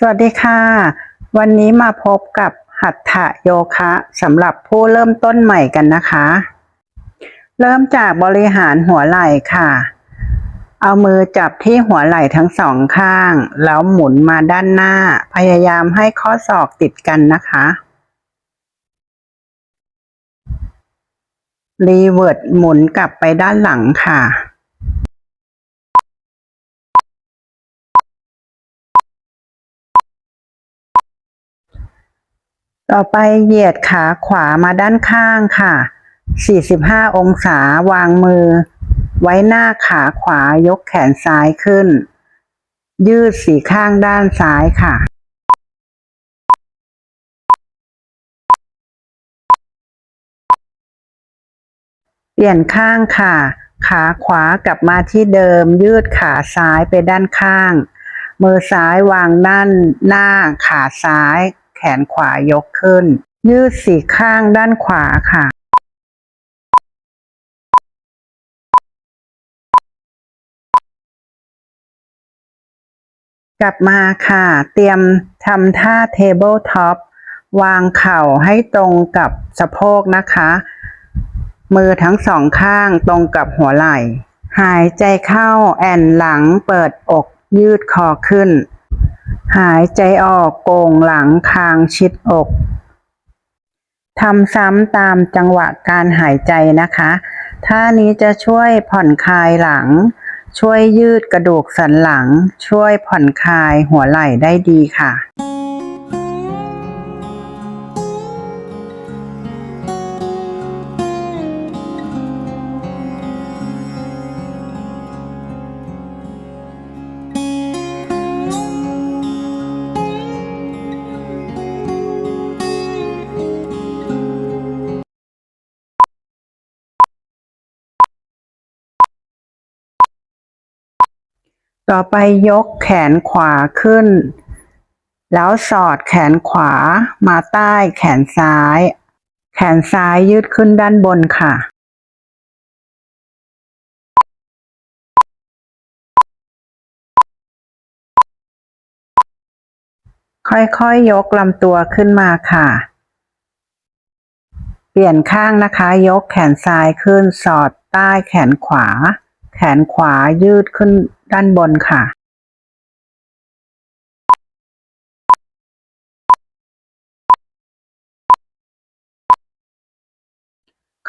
สวัสดีค่ะ วันนี้มาพบกับหัตถโยคะสำหรับผู้เริ่มต้นใหม่กันนะคะ เริ่มจากบริหารหัวไหล่ค่ะ เอามือจับที่หัวไหล่ทั้งสองข้าง แล้วหมุนมาด้านหน้า พยายามให้ข้อศอกติดกันนะคะ รีเวิร์ดหมุนกลับไปด้านหลังค่ะ ต่อไปเหยียดขาขวามาด้านข้างค่ะ 45 องศาวางมือ ไว้หน้าขาขวายกแขนซ้ายขึ้น ยืดสีข้างด้านซ้ายค่ะเปลี่ยนข้างค่ะ ขาขวากลับมาที่เดิม ยืดขาซ้ายไปด้านข้าง มือซ้ายวางด้านหน้าขาซ้าย แขนขวายกขึ้น ยืดสี่ข้างด้านขวาค่ะ กลับมาค่ะ เตรียมทำท่า Table Top วางเข่าให้ตรงกับสะโพกนะคะ มือทั้งสองข้างตรงกับหัวไหล่ หายใจเข้าแอนหลังเปิดอกยืดคอขึ้น หายใจออกโก่งหลังคางชิดอกทำซ้ำตามจังหวะการหายใจนะคะ ท่านี้จะช่วยผ่อนคลายหลัง ช่วยยืดกระดูกสันหลัง ช่วยผ่อนคลายหัวไหล่ได้ดีค่ะ ต่อไปยกแขนขวาขึ้น แล้วสอดแขนขวามาใต้แขนซ้าย แขนซ้ายยืดขึ้นด้านบนค่ะ ค่อยๆยยกลำตัวขึ้นมาค่ะ เปลี่ยนข้างนะคะ ยกแขนซ้ายขึ้นสอดใต้แขนขวา แขนขวายืดขึ้น ด้านบนค่ะ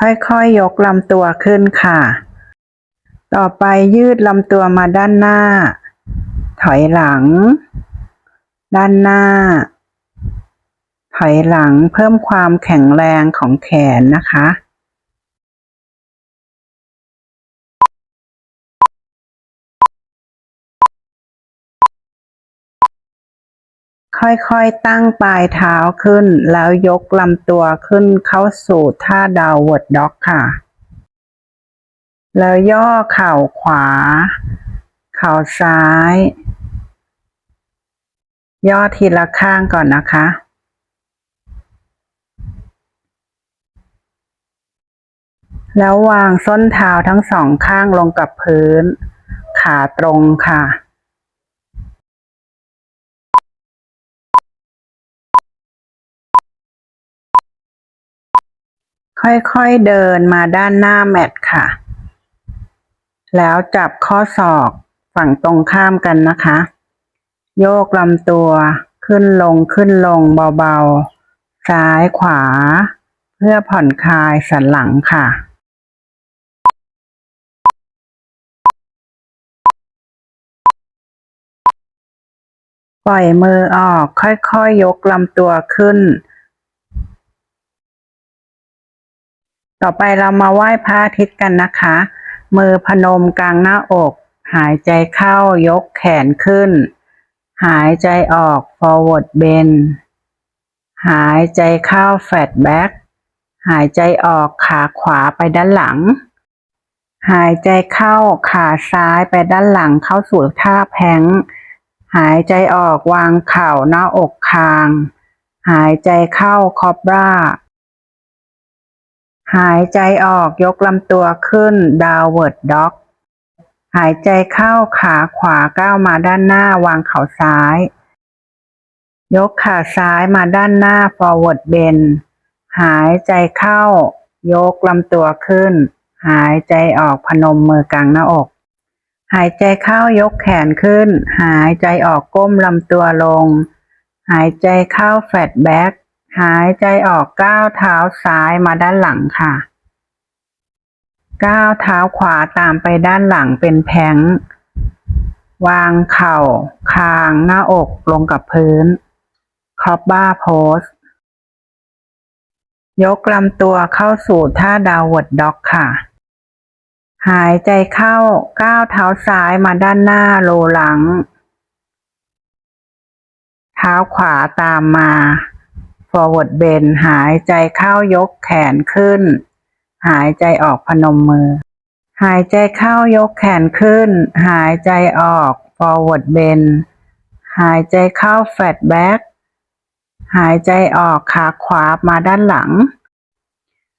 ค่อยๆยยกลำตัวขึ้นค่ะ ต่อไปยืดลำตัวมาด้านหน้า ถอยหลัง ด้านหน้า ถอยหลังเพิ่มความแข็งแรงของแขนนะคะ ค่อยๆตั้งปลายเท้าขึ้น แล้วยกลำตัวขึ้นเข้าสู่ท่าดาวเวิร์ดด็อกค่ะ แล้วย่อเข่าขวา เข่าซ้าย ย่อทีละข้างก่อนนะคะแล้ววางส้นเท้าทั้งสองข้างลงกับพื้น ขาตรงค่ะ ค่อยๆเดินมาด้านหน้าแมทค่ะ แล้วจับข้อศอกฝั่งตรงข้ามกันนะคะ โยกลำตัวขึ้นลงขึ้นลงเบาๆ ซ้ายขวา เพื่อผ่อนคลายสันหลังค่ะปล่อยมือออกค่อยๆยยกลำตัวขึ้น ต่อไปเรามาไหว้พระอาทิตย์กันนะคะ มือพนมกลางหน้าอก หายใจเข้ายกแขนขึ้น หายใจออก forward bend หายใจเข้า flat back หายใจออกขาขวาไปด้านหลัง หายใจเข้าขาซ้ายไปด้านหลังเข้าสู่ท่าแพงหายใจออกวางเข่าหน้าอกคาง หายใจเข้าคอบรา หายใจออกยกลำตัวขึ้น downward dog หายใจเข้าขาขวาก้าวมาด้านหน้าวางเข่าซ้าย ยกขาซ้ายมาด้านหน้า forward bend หายใจเข้า ยกลำตัวขึ้น หายใจออกพนมมือกลางหน้าอก หายใจเข้ายกแขนขึ้น หายใจออกก้มลำตัวลง หายใจเข้าแฟลตแบ็ก หายใจออกก้าวเท้าซ้ายมาด้านหลังค่ะ ก้าวเท้าขวาตามไปด้านหลังเป็นแพงวางเข่า คางหน้าอกลงกับพื้นครอบบ้าโพสยกลำตัวเข้าสู่ท่าดาวดด็อกค่ะ หายใจเข้าก้าวเท้าซ้ายมาด้านหน้าโลหลัง เท้าขวาตามมา forward bend หายใจเข้ายกแขนขึ้น หายใจออกพนมมือ หายใจเข้ายกแขนขึ้น หายใจออก forward bend หายใจเข้า flat back หายใจออกขาขวามาด้านหลัง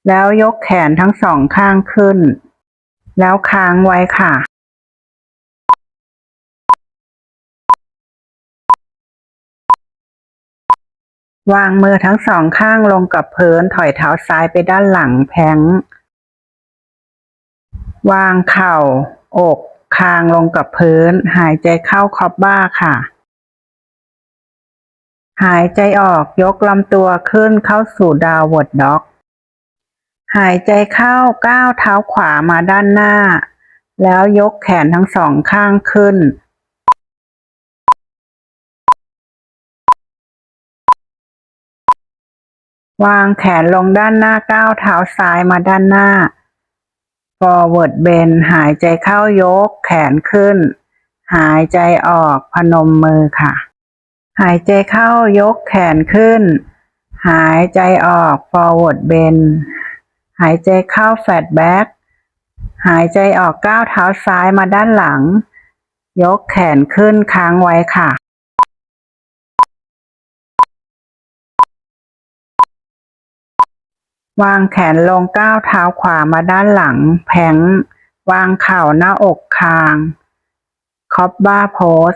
แล้วยกแขนทั้งสองข้างขึ้น แล้วค้างไว้ค่ะ วางมือทั้งสองข้างลงกับพื้นถอยเท้าซ้ายไปด้านหลังแพงวางเข่า อกคางลงกับพื้น หายใจเข้าคอบบ้าค่ะ หายใจออกยกลำตัวขึ้นเข้าสู่ดาวดด็อก หายใจเข้าก้าวเท้าขวามาด้านหน้า แล้วยกแขนทั้งสองข้างขึ้น วางแขนลงด้านหน้าก้าวเท้าซ้ายมาด้านหน้า forward bend หายใจเข้ายกแขนขึ้น หายใจออกพนมมือค่ะ หายใจเข้ายกแขนขึ้น หายใจออก forward bend หายใจเข้า flat back หายใจออกก้าวเท้าซ้ายมาด้านหลัง ยกแขนขึ้นค้างไว้ค่ะ วางแขนลงก้าวเท้าขวามาด้านหลัง แผง วางเข่าหน้าอกคาง คอบบ้าโพส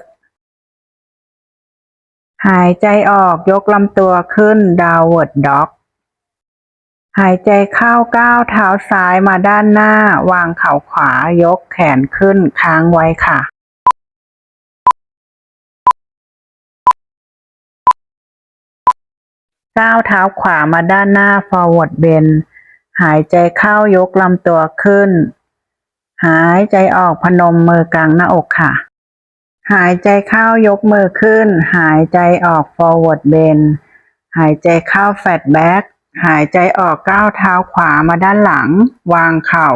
หายใจออกยกลำตัวขึ้นดาวเวิร์ดด็อก หายใจเข้าก้าวเท้าซ้ายมาด้านหน้า วางเข่าขวายกแขนขึ้นค้างไว้ค่ะ ก้าวเท้าขวามาด้านหน้า forward bend หายใจเข้ายกลำตัวขึ้น หายใจออกพนมมือกลางหน้าอกค่ะ หายใจเข้ายกมือขึ้น หายใจออก forward bend หายใจเข้า flat back หายใจออกก้าวเท้าขวามาด้านหลัง วางเข่า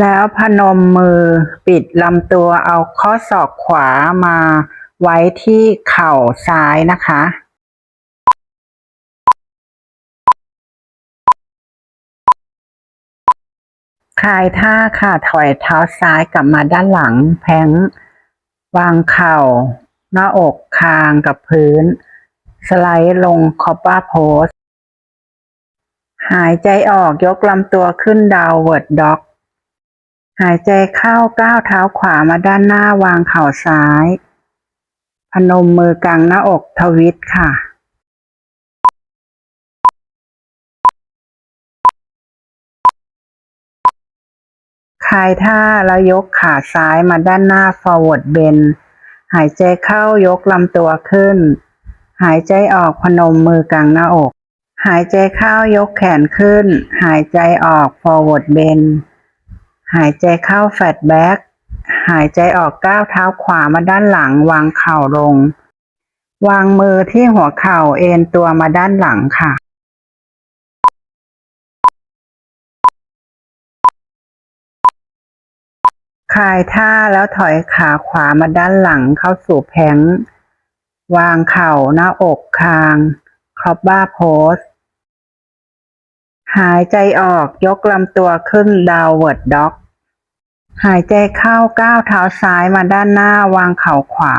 แล้วพนมมือปิดลำตัวเอาข้อศอกขวามาไว้ที่เข่าซ้ายนะคะ คลายท่าค่ะ ถอยเท้าซ้ายกลับมาด้านหลัง แพงวางเข่า หน้าอกคางกับพื้น สไลด์ลงคอปป้าโพสหายใจออกยกลำตัวขึ้นดาวเวิร์ดด็อก หายใจเข้าก้าวเท้าขวามาด้านหน้าวางเข่าซ้าย พนมมือกลางหน้าอกทวิตค่ะ คลายท่าแล้วยกขาซ้ายมาด้านหน้า forward bend หายใจเข้ายกลำตัวขึ้น หายใจออกพนมมือกลางหน้าอก หายใจเข้ายกแขนขึ้น หายใจออก forward bend หายใจเข้า flat back หายใจออกก้าวเท้าขวามาด้านหลัง วางเข่าลง วางมือที่หัวเข่าเอ็นตัวมาด้านหลังค่ะ คลายท่าแล้วถอยขาขวามาด้านหลังเข้าสู่แพงวางเข่าหน้าอกคางครอบบ้าโพส หายใจออกยกลำตัวขึ้นดาวเวิร์ดด็อก หายใจเข้าก้าวเท้าซ้ายมาด้านหน้าวางเข่าขวา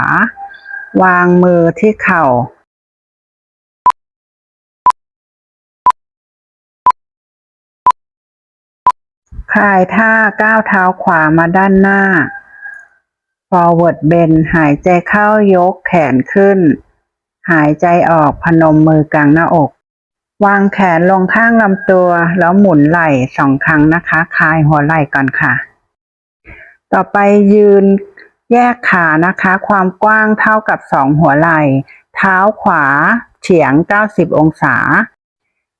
วางมือที่เข่า คลายท่าก้าวเท้าขวามาด้านหน้า forward bend หายใจเข้ายกแขนขึ้น หายใจออกพนมมือกลางหน้าอก วางแขนลงข้างลำตัว แล้วหมุนไหล่สองครั้งนะคะ คลายหัวไหล่ก่อนค่ะ ต่อไปยืนแยกขานะคะ ความกว้างเท่ากับสองหัวไหล่ เท้าขวาเฉียง 90 องศา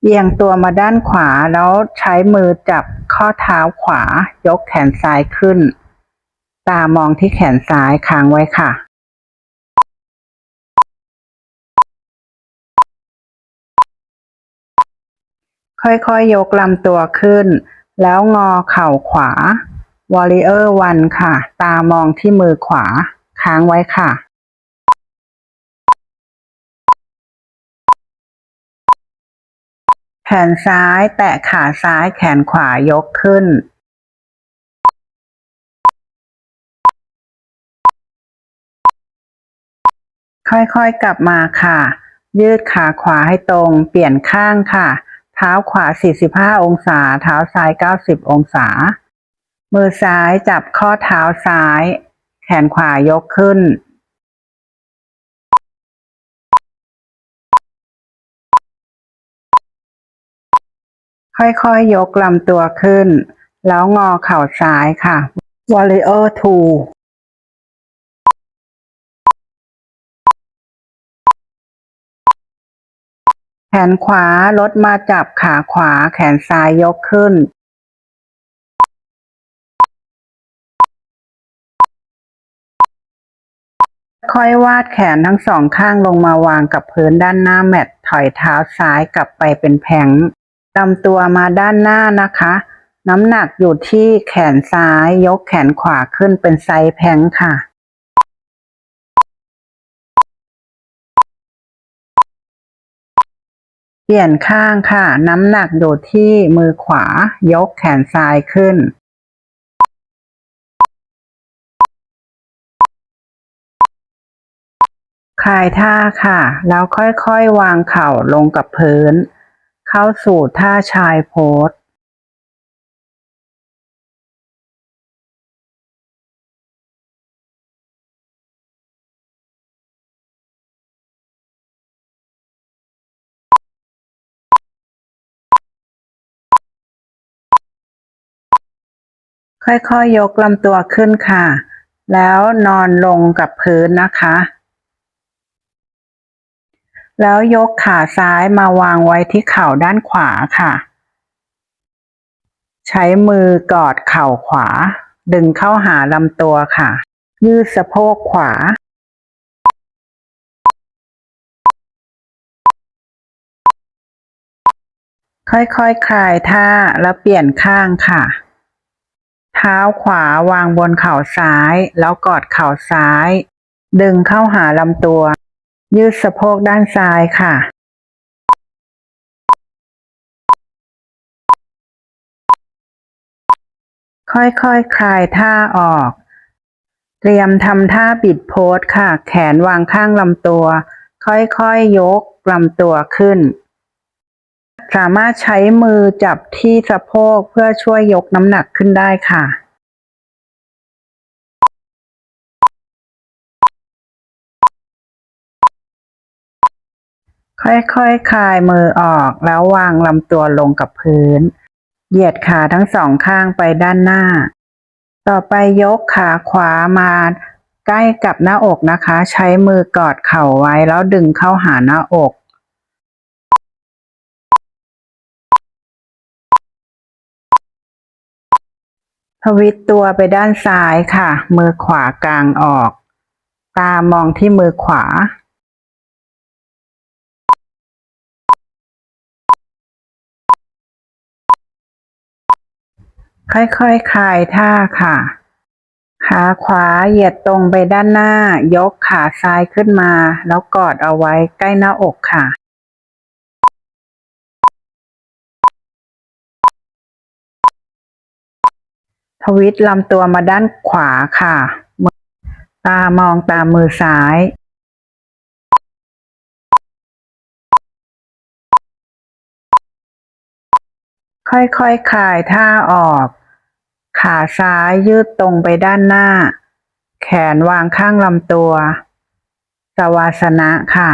เอียงตัวมาด้านขวาแล้วใช้มือจับข้อเท้าขวายกแขนซ้ายขึ้น ตามองที่แขนซ้ายค้างไว้ค่ะ ค่อยๆยกลำตัวขึ้น แล้วงอเข่าขวา Warrior One ค่ะ ตามองที่มือขวาค้างไว้ค่ะ แขนซ้ายแตะขาซ้ายแขนขวายกขึ้น ค่อยๆกลับมาค่ะ ยืดขาขวาให้ตรง เปลี่ยนข้างค่ะ เท้าขวา 45 องศา เท้าซ้าย 90 องศา มือซ้ายจับข้อเท้าซ้าย แขนขวายกขึ้น ค่อยๆยกลำตัวขึ้น แล้วงอเข่าซ้ายค่ะ Warrior Two แขนขวาลดมาจับขาขวาแขนซ้ายยกขึ้น ค่อยวาดแขนทั้งสองข้างลงมาวางกับพื้นด้านหน้าแมตถอยเท้าซ้ายกลับไปเป็นแผง ลำตัวมาด้านหน้านะคะ น้ำหนักอยู่ที่แขนซ้ายยกแขนขวาขึ้นเป็นไซส์แพงค่ะ เปลี่ยนข้างค่ะ น้ำหนักอยู่ที่มือขวา ยกแขนซ้ายขึ้นคลายท่าค่ะ แล้วค่อยๆ วางเข่าลงกับพื้น เข้าสู่ท่าชายโพสค่อยๆยยกลำตัวขึ้นค่ะ แล้วนอนลงกับพื้นนะคะ แล้วยกขาซ้ายมาวางไว้ที่เข่าด้านขวาค่ะ ใช้มือกอดเข่าขวา ดึงเข้าหาลำตัวค่ะ ยืดสะโพกขวา ค่อยๆคคลายท่าแล้วเปลี่ยนข้างค่ะ เท้าขวาวางบนเข่าซ้าย แล้วกอดเข่าซ้าย ดึงเข้าหาลำตัว ยืดสะโพกด้านซ้ายค่ะ ค่อยๆคคลายท่าออก เตรียมทำท่าบิดโพสค่ะ แขนวางข้างลำตัว ค่อยๆยยกลำตัวขึ้น สามารถใช้มือจับที่สะโพกเพื่อช่วยยกน้ำหนักขึ้นได้ค่ะ ค่อยๆคคลายมือออกแล้ววางลำตัวลงกับพื้น เหยียดขาทั้งสองข้างไปด้านหน้า ต่อไปยกขาขวามาใกล้กับหน้าอกนะคะ ใช้มือกอดเข่าไว้แล้วดึงเข้าหาหน้าอก ทวิตตัวไปด้านซ้ายค่ะ มือขวากลางออก ตามองที่มือขวา ค่อยๆคคลายท่าค่ะ ขาขวาเหยียดตรงไปด้านหน้า ยกขาซ้ายขึ้นมา แล้วกอดเอาไว้ใกล้หน้าอกค่ะ ทวิตลำตัวมาด้านขวาค่ะ ตามองตามมือซ้าย ค่อยๆคคลายท่าออก ขาซ้ายยืดตรงไปด้านหน้า แขนวางข้างลำตัว สวาสนะค่ะ